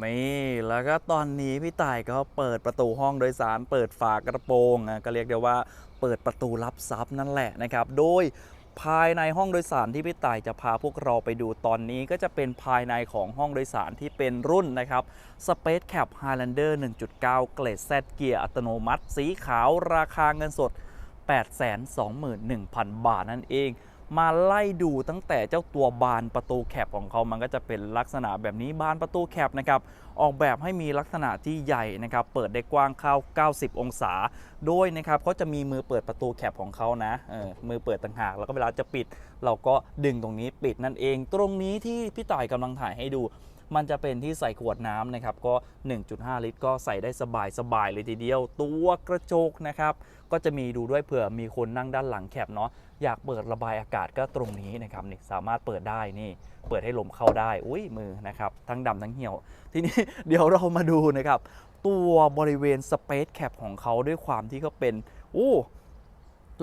นี่แล้วก็ตอนนี้พี่ต่ายก็เปิดประตูห้องโดยสาร เปิดฝากระโปรงอะก็เรียกได้ว่าเปิดประตูรับทรัพย์นั่นแหละนะครับ โดยภายในห้องโดยสารที่พี่ต่ายจะพาพวกเราไปดูตอนนี้ก็จะเป็นภายในของห้องโดยสารที่เป็นรุ่นนะครับ Space Cap Highlander 1.9 เกรด Z เกียร์อัตโนมัติ สีขาวราคาเงินสด 821,000 บาทนั่นเอง มาไล่ดูตั้งแต่เจ้าตัวบานประตูแคปของเขามันก็จะเป็นลักษณะแบบนี้บานประตูแคปนะครับออกแบบให้มีลักษณะที่ใหญ่นะครับเปิดได้กว้างเข้า 90 องศา โดยนะครับเขาจะมีมือเปิดประตูแคปของเขานะเออมือเปิดต่างหาก แล้วก็เวลาจะปิด เราก็ดึงตรงนี้ปิดนั่นเอง ตรงนี้ที่พี่ต่ายกำลังถ่ายให้ดู มันจะเป็นที่ใส่ขวดน้ำนะครับก็ 1.5 ลิตร ก็ใส่ได้สบายสบายๆเลยทีเดียว ตัวกระจกนะครับก็จะมีดูด้วยเผื่อมีคนนั่งด้านหลังแคปเนาะอยากเปิดระบายอากาศก็ตรงนี้นะครับนี่สามารถเปิดได้นี่ เปิดให้ลมเข้าได้อุ้ยมือนะครับทั้งดำทั้งเหี่ยว ทีนี้เดี๋ยวเรามาดูนะครับตัวบริเวณสเปซแคปของเขาด้วยความที่เขาเป็นอู้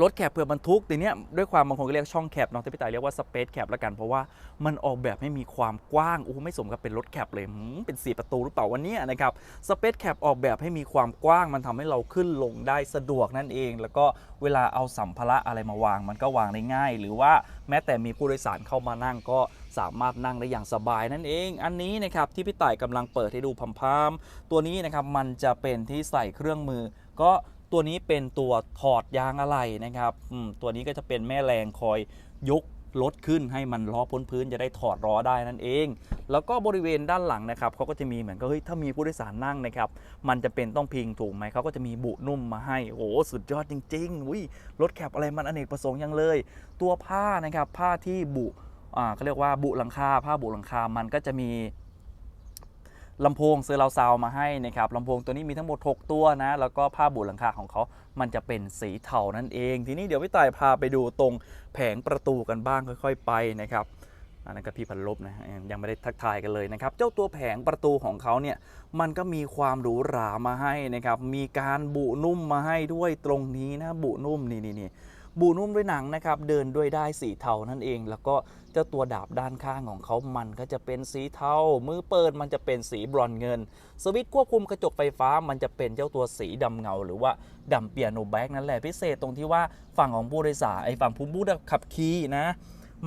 รถแคปเพื่อบรรทุกทีเนี้ยด้วยความบางคนก็เรียกช่องแคปเนาะที่พี่ต่ายเรียกว่าสเปซแคปละกันเพราะว่ามันออกแบบให้มีความกว้างโอ้ไม่สมกับเป็นรถแคปเลยเป็นสีประตูหรือเปล่าวันนี้นะครับสเปซแคปออกแบบให้มีความกว้างมันทำให้เราขึ้นลงได้สะดวกนั่นเอง แล้วก็เวลาเอาสัมภาระอะไรมาวาง มันก็วางได้ง่าย หรือว่าแม้แต่มีผู้โดยสารเข้ามานั่งก็สามารถนั่งได้อย่างสบายนั่นเอง อันนี้นะครับที่พี่ต่ายกำลังเปิดให้ดูพามตัวนี้นะครับมันจะเป็นที่ใส่เครื่องมือก็ ตัวนี้เป็นตัวถอดยางอะไหล่นะครับตัวนี้ก็จะเป็นแม่แรงคอยยกรถขึ้นให้มันล้อพ้นพื้นจะได้ถอดล้อได้นั่นเอง แล้วก็บริเวณด้านหลังนะครับเขาก็จะมีเหมือนกับเฮ้ยถ้ามีผู้โดยสารนั่งนะครับมันจะเป็นต้องพิงถูกไหมเขาก็จะมีบุนุ่มมาให้โอ้โหสุดยอดจริงๆอุ้ยรถแคปอะไรมันอเนกประสงค์ยังเลย ตัวผ้านะครับผ้าที่บุอ่าเขาเรียกว่าบุหลังคาผ้าบุหลังคามันก็จะมี ลำโพงเซอร์ราวซาวมาให้นะครับลำโพงตัวนี้มีทั้งหมด 6 ตัวนะ แล้วก็ผ้าบุหลังคาของเขามันจะเป็นสีเทานั่นเอง ทีนี้เดี๋ยวพี่ต่ายพาไปดูตรงแผงประตูกันบ้างค่อย ๆ ไปนะครับอันนั้นก็พี่พันลบนะยังไม่ได้ทักทายกันเลยนะครับ เจ้าตัวแผงประตูของเขาเนี่ยมันก็มีความหรูหรามาให้นะครับ มีการบุนุ่มมาให้ด้วยตรงนี้นะบุนุ่มนี่นี่นี่ บูนุ่มด้วยหนังนะครับ เดินด้วยได้สีเทานั่นเอง แล้วก็เจ้าตัวดาบด้านข้างของเขามันก็จะเป็นสีเทา มือเปิดมันจะเป็นสีบรอนเงิน สวิตช์ควบคุมกระจกไฟฟ้ามันจะเป็นเจ้าตัวสีดำเงา หรือว่าดำเปียโนแบ็กนั่นแหละพิเศษตรงที่ว่าฝั่งของผู้โดยสารไอ้ฝั่งผู้บูดขับขี่นะ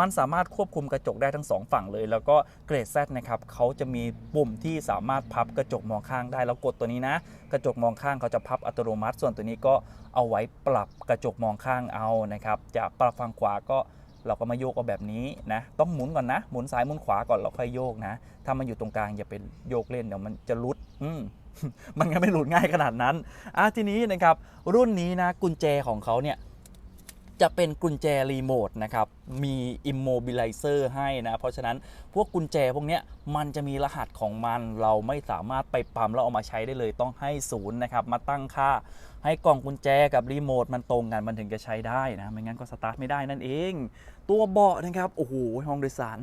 มันสามารถควบคุมกระจกได้ทั้งสองฝั่งเลย แล้วก็เกรด Z นะครับเขาจะมีปุ่มที่สามารถพับกระจกมองข้างได้แล้วกดตัวนี้นะ กระจกมองข้างเขาจะพับอัตโนมัติ ส่วนตัวนี้ก็เอาไว้ปรับกระจกมองข้างเอานะครับจะปรับฝั่งขวาก็เราก็มาโยกเอาแบบนี้นะ ต้องหมุนก่อนนะ หมุนซ้ายหมุนขวาก่อนเราค่อยโยกนะ ถ้ามันอยู่ตรงกลางอย่าเป็นโยกเล่นเดี๋ยวมันจะลุด อืมมันก็ไม่หลุดง่ายขนาดนั้น อะทีนี้นะครับรุ่นนี้นะกุญแจของเขาเนี่ย จะเป็นกุญแจรีโมทนะครับ มี immobilizer ให้นะ เพราะฉะนั้นพวกกุญแจพวกนี้มันจะมีรหัสของมัน เราไม่สามารถไปปั๊มแล้วเอามาใช้ได้เลยต้องให้ศูนย์นะครับ มาตั้งค่าให้กล่องกุญแจกับรีโมทมันตรงกันมันถึงจะใช้ได้นะ ไม่งั้นก็สตาร์ทไม่ได้นั่นเอง ตัวเบาะนะครับ โอ้โห ห้องโดยสาร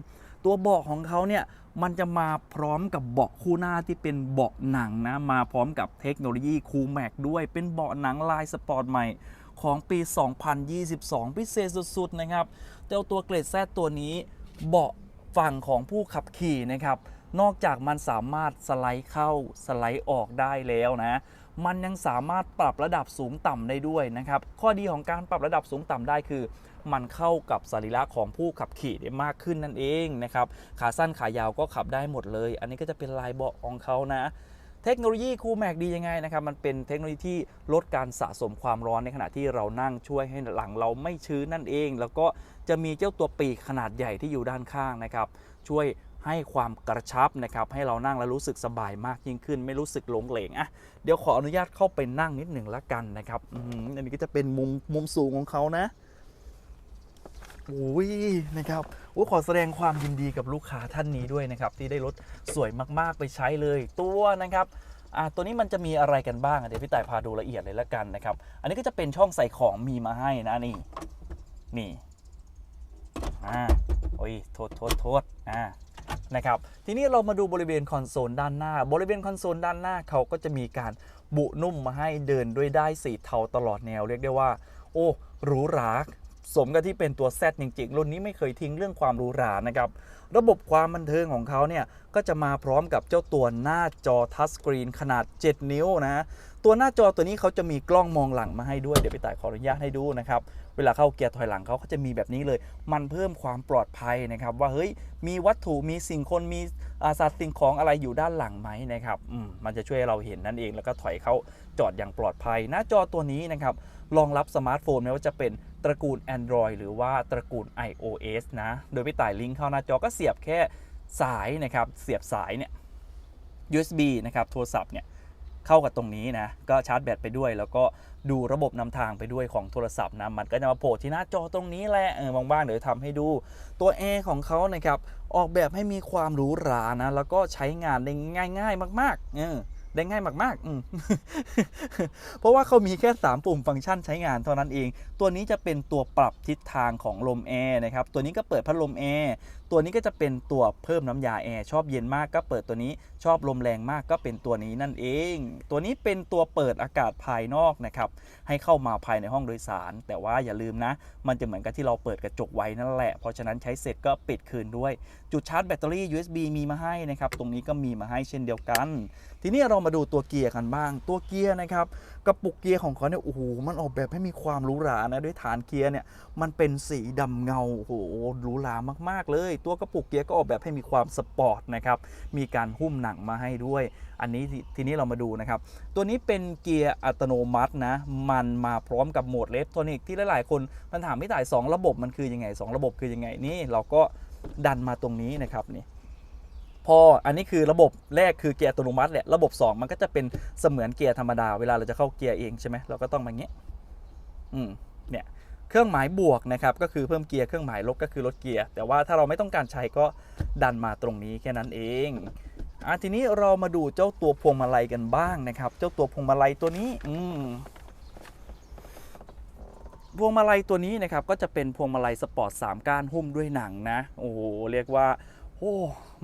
ตัวเบาะของเขาเนี่ยมันจะมาพร้อมกับเบาะคู่หน้าที่เป็นเบาะหนังนะ มาพร้อมกับเทคโนโลยีคูลแม็กด้วย เป็นเบาะหนังลายสปอร์ตใหม่ ของปี 2022 พิเศษสุดๆนะครับเจ้าตัวเกรดแซตัวนี้เบาะฝั่งของผู้ขับขี่นะครับ นอกจากมันสามารถสไลด์เข้าสไลด์ออกได้แล้วนะ มันยังสามารถปรับระดับสูงต่ำได้ด้วยนะครับ ข้อดีของการปรับระดับสูงต่ำได้คือ มันเข้ากับสรีระของผู้ขับขี่ได้มากขึ้นนั่นเองนะครับ ขาสั้นขายาวก็ขับได้หมดเลย อันนี้ก็จะเป็นลายเบาะของเขานะ เทคโนโลยีคูแม็กดียังไงนะครับ มันเป็นเทคโนโลยีที่ลดการสะสมความร้อนในขณะที่เรานั่งช่วยให้หลังเราไม่ชื้นนั่นเอง แล้วก็จะมีเจ้าตัวปีกขนาดใหญ่ที่อยู่ด้านข้างนะครับ ช่วยให้ความกระชับนะครับ ให้เรานั่งแล้วรู้สึกสบายมากยิ่งขึ้น ไม่รู้สึกหลงเหลงอะเดี๋ยวขออนุญาตเข้าไปนั่งนิดหนึ่งละกันนะครับอืมอันนี้ก็จะเป็นมุมมุมสูงของเขานะโอ้ยนะครับ อ้ขอแสดงความยินดีกับลูกค้าท่านนี้ด้วยนะครับ ที่ได้รถสวยมากๆไปใช้เลยตัวนะครับอ่าตัวนี้มันจะมีอะไรกันบ้าง เดี๋ยวพี่ต่ายพาดูละเอียดเลยละกันนะครับ อันนี้ก็จะเป็นช่องใส่ของมีมาให้นะนี่ นี่อ่าโอ้ยโทษโทษโทษอ่านะครับทีนี้เรามาดูบริเวณคอนโซลด้านหน้า บริเวณคอนโซลด้านหน้าเขาก็จะมีการบุนุ่มมาให้เดินด้วยได้สีเทาตลอดแนวเรียกได้ว่า โอ้หรูหรา สมกับที่เป็นตัว Z จริงๆ รุ่นนี้ไม่เคยทิ้งเรื่องความหรูหรานะครับ ระบบความบันเทิงของเขาเนี่ย ก็จะมาพร้อมกับเจ้าตัวหน้าจอทัชสกรีนขนาด 7 นิ้วนะ ตัวหน้าจอตัวนี้เขาจะมีกล้องมองหลังมาให้ด้วย เดี๋ยวพี่ต่ายขออนุญาตให้ดูนะครับ เวลาเข้าเกียร์ถอยหลังเขาก็จะมีแบบนี้เลย มันเพิ่มความปลอดภัยนะครับ ว่าเฮ้ย มีวัตถุ มีสิ่งคน มีอาสัตว์สิ่งของอะไรอยู่ด้านหลังไหมนะครับมมันจะช่วยให้เราเห็นนั่นเอง แล้วก็ถอยเข้าจอดอย่างปลอดภัย หน้าจอตัวนี้นะครับ รองรับสมาร์ทโฟนไม่ว่าจะเป็น ตระกูล Android หรือว่าตระกูล iOS นะ โดยพี่ต่ายลิงก์เข้าหน้าจอก็เสียบแค่สายนะครับ เสียบสายเนี่ย USB นะครับ โทรศัพท์เนี่ย เข้ากับตรงนี้นะ ก็ชาร์จแบตไปด้วย แล้วก็ดูระบบนำทางไปด้วยของโทรศัพท์นะ มันก็จะมาโผล่ที่หน้าจอตรงนี้แหละเออว่างๆเดี๋ยวทำให้ดู ตัวแอร์ของเขานะครับ ออกแบบให้มีความหรูหรานะ แล้วก็ใช้งานได้ง่าย ๆ มากๆเออ ได้ง่ายมากๆ เพราะว่าเขามีแค่ 3 ปุ่มฟังก์ชันใช้งานเท่านั้นเอง ตัวนี้จะเป็นตัวปรับทิศทางของลมแอร์นะครับ ตัวนี้ก็เปิดพัดลมแอร์ ตัวนี้ก็จะเป็นตัวเพิ่มน้ำยาแอร์ ชอบเย็นมากก็เปิดตัวนี้ ชอบลมแรงมากก็เป็นตัวนี้นั่นเอง ตัวนี้เป็นตัวเปิดอากาศภายนอกนะครับ ให้เข้ามาภายในห้องโดยสาร แต่ว่าอย่าลืมนะ มันจะเหมือนกับที่เราเปิดกระจกไว้นั่นแหละ เพราะฉะนั้นใช้เสร็จก็ปิดคืนด้วย จุดชาร์จแบตเตอรี่ USB มีมาให้นะครับ ตรงนี้ก็มีมาให้เช่นเดียวกันทีนี้เรามาดูตัวเกียร์กันบ้าง ตัวเกียร์นะครับกระปุกเกียร์ของเขาเนี่ยโอ้โหมันออกแบบให้มีความหรูหรานะด้วยฐานเกียร์เนี่ยมันเป็นสีดำเงาโอ้โหหรูหรามากๆเลย ตัวกระปุกเกียร์ก็ออกแบบให้มีความสปอร์ตนะครับมีการหุ้มหนังมาให้ด้วย อันนี้ทีนี้เรามาดูนะครับตัวนี้เป็นเกียร์อัตโนมัตินะมันมาพร้อมกับโหมดเลฟโทนิกที่หลายๆ คนมันถามไม่ถ่าย2ระบบมันคือยังไง 2 ระบบคือยังไงนี่เราก็ดันมาตรงนี้นะครับนี่ พออันนี้คือระบบแรกคือเกียร์อัตโนมัติแหละระบบ 2 มันก็จะเป็นเสมือนเกียร์ธรรมดาเวลาเราจะเข้าเกียร์เองใช่ไหมเราก็ต้องมาอย่างเงี้ยอืมเนี่ยเครื่องหมายบวกนะครับก็คือเพิ่มเกียร์เครื่องหมายลบก็คือลดเกียร์แต่ว่าถ้าเราไม่ต้องการใช้ก็ดันมาตรงนี้แค่นั้นเองอะทีนี้เรามาดูเจ้าตัวพวงมาลัยกันบ้างนะครับ เจ้าตัวพวงมาลัยตัวนี้อืมพวงมาลัยตัวนี้นะครับก็จะเป็นพวงมาลัยสปอร์ต3ก้านหุ้มด้วยหนังนะ โอ้โหเรียกว่า โอ้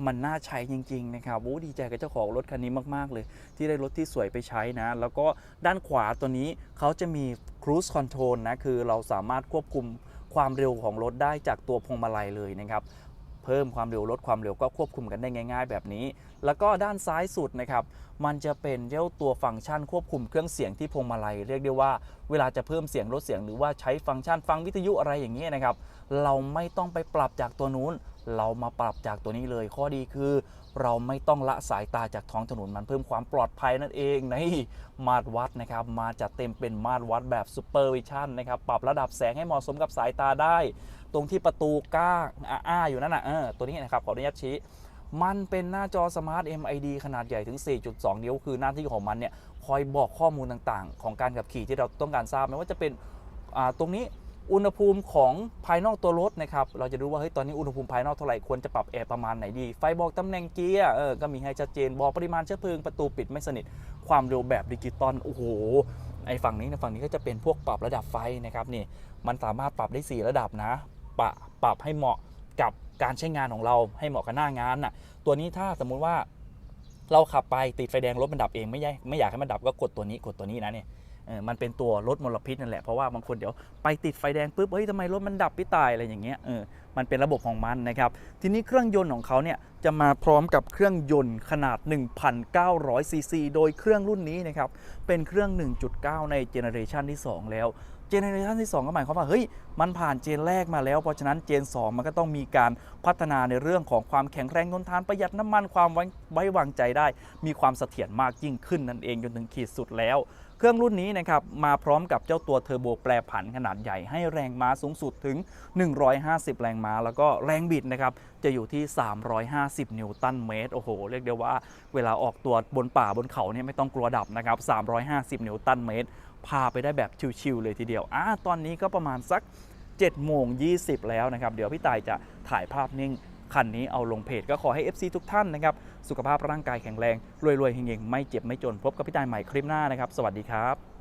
มันน่าใช้จริงๆนะครับโอ้ดีใจกับเจ้าของรถคันนี้มากๆเลย ที่ได้รถที่สวยไปใช้นะ แล้วก็ด้านขวาตัวนี้เขาจะมี cruise control นะ คือเราสามารถควบคุมความเร็วของรถได้จากตัวพวงมาลัยเลยนะครับเพิ่มความเร็วลดความเร็วก็ควบคุมกันได้ง่าย ๆ แบบนี้ แล้วก็ด้านซ้ายสุดนะครับ มันจะเป็นเจ้าตัวฟังก์ชันควบคุมเครื่องเสียงที่พวงมาลัย เรียกได้ว่าเวลาจะเพิ่มเสียงลดเสียงหรือว่าใช้ฟังก์ชันฟังวิทยุอะไรอย่างเงี้ยนะครับ เราไม่ต้องไปปรับจากตัวนู้น เรามาปรับจากตัวนี้เลย ข้อดีคือ เราไม่ต้องละสายตาจากท้องถนนมันเพิ่มความปลอดภัยนั่นเองในมาตรวัดนะครับ มาจัดเต็มเป็นมาตรวัดแบบซูเปอร์วิชั่นนะครับ ปรับระดับแสงให้เหมาะสมกับสายตาได้ ตรงที่ประตูก้าอ้าอยู่นั่นน่ะเออตัวนี้นะครับขออนุญาตชี้มันเป็นหน้าจอสมาร์ท MID ขนาดใหญ่ถึง 4.2 นิ้ว คือหน้าที่ของมันเนี่ย คอยบอกข้อมูลต่างๆ ของการขับขี่ที่เราต้องการทราบไม่ว่าจะเป็นอ่าตรงนี้ อุณหภูมิของภายนอกตัวรถนะครับเราจะรู้ว่าเฮ้ยตอนนี้อุณหภูมิภายนอกเท่าไหร่ควรจะปรับแอร์ประมาณไหนดี ไฟบอกตำแหน่งเกียร์เออก็มีให้ชัดเจนบอกปริมาณเชื้อเพลิงประตูปิดไม่สนิทความเร็วแบบดิจิตอลโอ้โหไอฝั่งนี้นะฝั่งนี้ก็จะเป็นพวกปรับระดับไฟนะครับนี่มันสามารถปรับได้ 4 ระดับนะปะปรับให้เหมาะกับการใช้งานของเราให้เหมาะกับหน้างานน่ะตัวนี้ถ้าสมมุติว่าเราขับไปติดไฟแดงรถมันดับเองไม่อยากไม่อยากให้มันดับก็กดตัวนี้กดตัวนี้นะเนี่ย มันเป็นตัวลดมลพิษนั่นแหละ เพราะว่าบางคนเดี๋ยวไปติดไฟแดงปุ๊บ เฮ้ยทำไมรถมันดับพี่ตายอะไรอย่างเงี้ย เออ มันเป็นระบบของมันนะครับ ทีนี้เครื่องยนต์ของเขาเนี่ยจะมาพร้อมกับเครื่องยนต์ขนาด 1,900ซีซีโดยเครื่องรุ่นนี้นะครับ เป็นเครื่อง 1.9 ในเจเนอเรชันที่ 2 แล้ว เจเนอเรชันที่ 2 ก็หมายความว่า เฮ้ย มันผ่านเจนแรกมาแล้ว เพราะฉะนั้นเจน 2 มันก็ต้องมีการพัฒนาในเรื่องของความแข็งแรงทนทานประหยัดน้ำมันความไว้ไว้วางใจได้ มีความเสถียรมากยิ่งขึ้นนั่นเองจนถึงขีดสุดแล้วเครื่องรุ่นนี้นะครับมาพร้อมกับเจ้าตัวเทอร์โบแปรผันขนาดใหญ่ให้แรงม้าสูงสุดถึง 150 แรงม้า แล้วก็แรงบิดนะครับจะอยู่ที่ 350 นิวตันเมตร โอ้โห เรียกได้ว่าเวลาออกตัวบนป่าบนเขาเนี่ยไม่ต้องกลัวดับนะครับ 350 นิวตันเมตร พาไปได้แบบชิวๆเลยทีเดียวอ่าตอนนี้ก็ประมาณสัก7โมง20 แล้วนะครับ เดี๋ยวพี่ตายจะถ่ายภาพนิ่ง คันนี้เอาลงเพจก็ขอให้ FC ทุกท่านนะครับ สุขภาพร่างกายแข็งแรง รวยๆเฮงๆ ไม่เจ็บไม่จน พบกับพี่ตายใหม่คลิปหน้านะครับ สวัสดีครับ